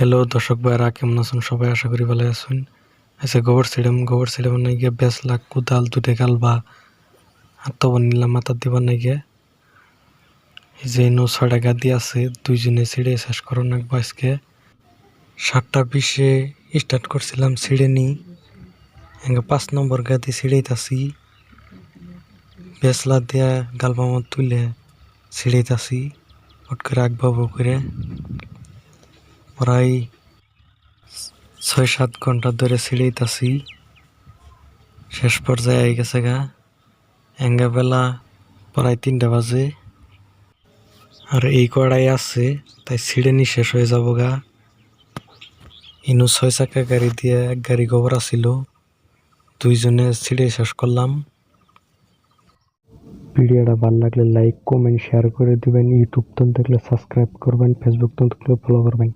Hello দর্শক ভাইরা কেমন আছেন সবাই? আশা করি ভালো আছেন। আচ্ছা গোবর সিডাম গোবর সিডাম নাই গিয়ে বেশ লাখ কুদাল দুটে গাল বা আত্মবন নিলাম মাথার দিবার নাই গিয়ে এই যে নো ছয়টা গাদি আছে, দুইজনে ছিঁড়ে শেষ করো নাকবো আজকে। সাতটা বিশে স্টার্ট করছিলাম ছিঁড়ে নি। পাঁচ নম্বর গাদি ছিঁড়েইতাছি বেসলা দিয়া গালবামত তুলে ছিঁড়েইতাছি হট করে রাখবাবু করে। প্রায় ছয় সাত ঘণ্টা ধরে ছিঁড়েইতাছি শেষ পর্যায়ে আই গেছে গা। এঙ্গা বেলা প্রায় তিনটা বাজে। আর এই কড়াই আছে, তাই ছিঁড়ে নি শেষ হয়ে যাব গা। ইনু ছয় চাকা গাড়ি দিয়ে এক গাড়ি গোবর আসিল দুইজনে ছিঁড়ে শেষ করলাম। ভিডিওটা ভালো লাগলে লাইক, কমেন্ট, শেয়ার করে দিবেন। ইউটিউব তো দেখলে সাবস্ক্রাইব করবেন, ফেসবুক তো দেখলে ফলো করবেন।